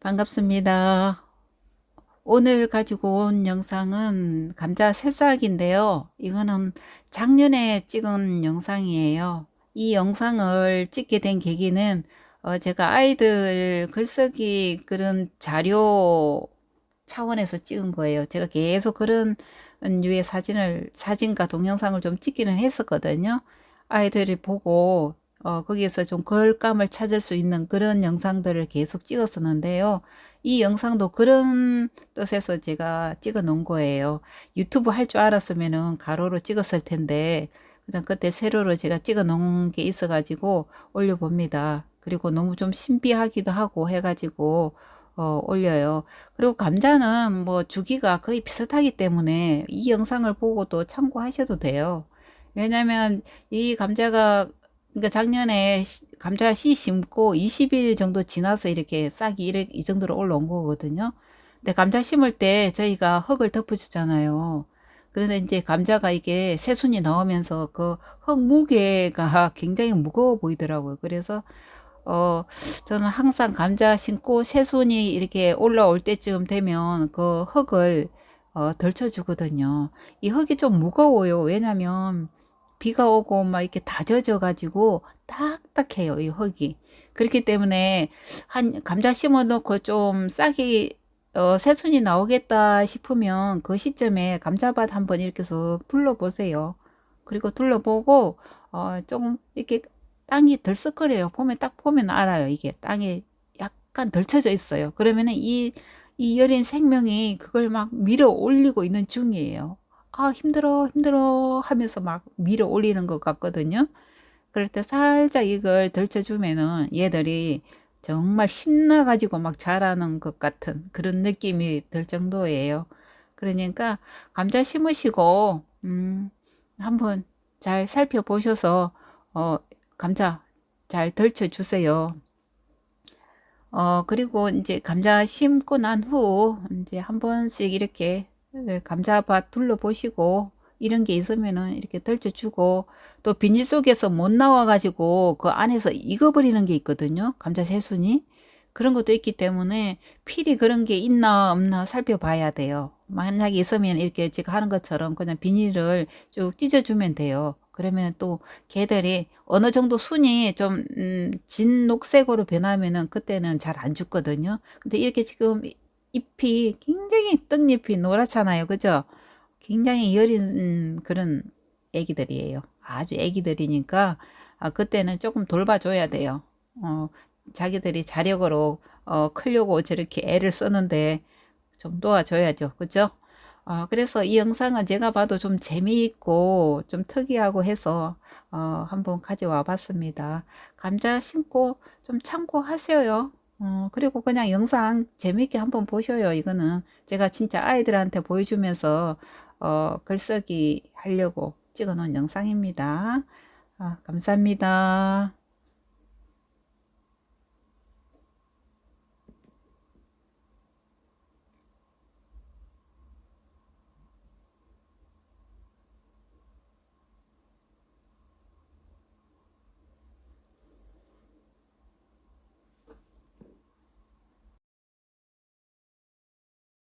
반갑습니다. 오늘 가지고 온 영상은 감자 새싹인데요. 이거는 작년에 찍은 영상이에요. 이 영상을 찍게 된 계기는 어, 제가 아이들 글쓰기 그런 자료 차원에서 찍은 거예요. 제가 계속 그런 류의 사진을, 사진과 동영상을 좀 찍기는 했었거든요. 아이들이 보고 어, 거기에서 좀 걸감을 찾을 수 있는 그런 영상들을 계속 찍었었는데요. 이 영상도 그런 뜻에서 제가 찍어 놓은 거예요. 유튜브 할 줄 알았으면은 가로로 찍었을 텐데, 그냥 그때 세로로 제가 찍어 놓은 게 있어가지고 올려봅니다. 그리고 너무 좀 신비하기도 하고 해가지고, 어, 올려요. 그리고 감자는 뭐 주기가 거의 비슷하기 때문에 이 영상을 보고도 참고하셔도 돼요. 왜냐면 이 감자가 그러니까 작년에 시- 감자 씨 심고 20일 정도 지나서 이렇게 싹이 이렇게 이 정도로 올라온 거거든요. 근데 감자 심을 때 저희가 흙을 덮어주잖아요. 그런데 이제 감자가 이게 새순이 나오면서 그 흙 무게가 굉장히 무거워 보이더라고요. 그래서 어 저는 항상 감자 심고 새순이 이렇게 올라올 때쯤 되면 그 흙을 어 덜쳐주거든요. 이 흙이 좀 무거워요. 왜냐면 비가 오고 막 이렇게 다 젖어 가지고 딱딱해요, 이 흙이. 그렇기 때문에 한 감자 심어 놓고 좀 싹이 어, 새순이 나오겠다 싶으면 그 시점에 감자밭 한번 이렇게 쓱 둘러보세요. 그리고 둘러보고 어, 조금 이렇게 땅이 덜썩거려요. 보면 딱 보면 알아요. 이게 땅이 약간 덜쳐져 있어요. 그러면은 이, 이 여린 생명이 그걸 막 밀어 올리고 있는 중이에요. 아, 힘들어, 힘들어 하면서 막 밀어 올리는 것 같거든요. 그럴 때 살짝 이걸 덜쳐주면은 얘들이 정말 신나가지고 막 자라는 것 같은 그런 느낌이 들 정도예요. 그러니까 감자 심으시고, 음, 한번 잘 살펴보셔서, 어, 감자 잘 덜쳐주세요. 어, 그리고 이제 감자 심고 난 후, 이제 한 번씩 이렇게 네, 감자밭 둘러보시고, 이런 게 있으면은 이렇게 덜쳐주고, 또 비닐 속에서 못 나와가지고 그 안에서 익어버리는 게 있거든요. 감자 새순이. 그런 것도 있기 때문에 필히 그런 게 있나 없나 살펴봐야 돼요. 만약에 있으면 이렇게 지금 하는 것처럼 그냥 비닐을 쭉 찢어주면 돼요. 그러면 또 개들이 어느 정도 순이 좀, 음, 진 녹색으로 변하면은 그때는 잘 안 죽거든요. 근데 이렇게 지금 잎이 굉장히 떡잎이 노랗잖아요. 그죠? 굉장히 여린 음, 그런 애기들이에요. 아주 애기들이니까 아, 그때는 조금 돌봐줘야 돼요. 어, 자기들이 자력으로 어, 크려고 저렇게 애를 쓰는데 좀 도와줘야죠. 그죠? 어, 그래서 이 영상은 제가 봐도 좀 재미있고 좀 특이하고 해서 어, 한번 가져와 봤습니다. 감자 심고 좀 참고하셔요. 어, 그리고 그냥 영상 재미있게 한번 보셔요. 이거는 제가 진짜 아이들한테 보여주면서 어, 글쓰기 하려고 찍어 놓은 영상입니다. 아, 감사합니다.